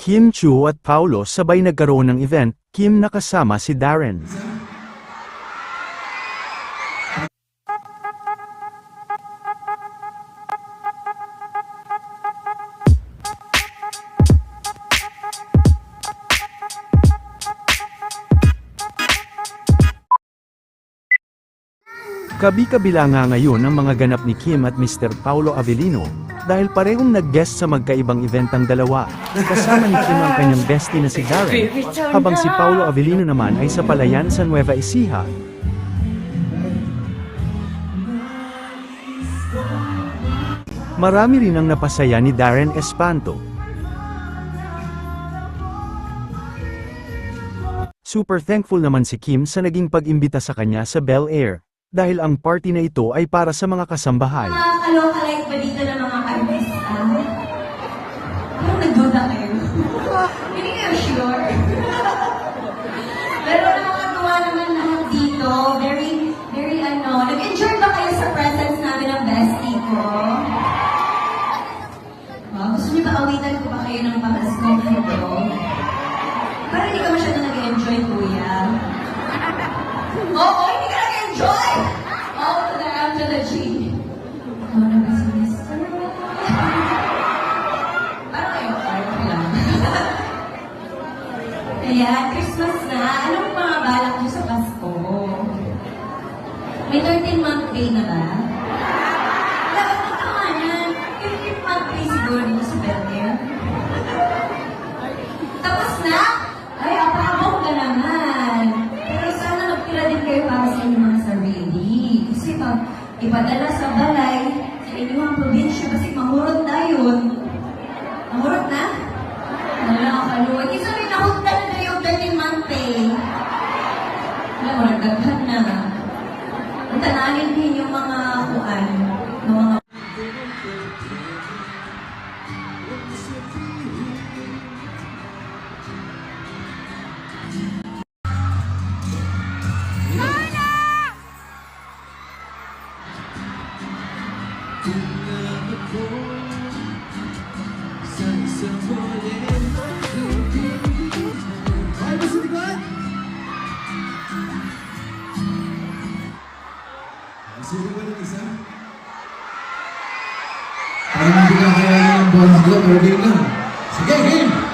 Kim Chu at Paulo sabay nagkaroon ng event, Kim nakasama si Darren. Kabi-kabila nga ngayon ang mga ganap ni Kim at Mr. Paulo Avellino, dahil parehong nag-guest sa magkaibang event ang dalawa. Kasama ni Kim ang kanyang bestie na si Darren, habang si Paulo Avellino naman ay sa palayan sa Nueva Ecija. Marami rin ang napasaya ni Darren Espanto. Super thankful naman si Kim sa naging pag-imbita sa kanya sa Bel Air, dahil ang party na ito ay para sa mga kasambahay. Mga kalokalike ba gusto niyo ba awitan ko ba kayo ng pamaskong handog? Parang hindi ka masyado nag-enjoy, kuya. Oo, hindi ka nag-enjoy! Oo, to the M to the G. Ano na business? Parang kayo, parang lang. Ayan, Christmas na. Anong mga balak niyo sa Pasko? May 13-month pay na ba? Dapat na tama yan. 15-month pay siguro dito sa Bel Air. Tapos na? Ay, apakabong ka naman. Pero sana magtira din kayo para sa inyong mga sarili. Kasi pag ipadala sa balay, sa inyong probinsya, kasi mahurot na yun. Mahurot na? Nakakaluwa. Kasi sabi, nahunta na na yung 13-month pay. Alam mo, nagdaghan na. Ang tanalin din yung mga kuan, sino ba ng isa? Parang hindi ka kaya ng bonds ko, pero game lang. Sige, game!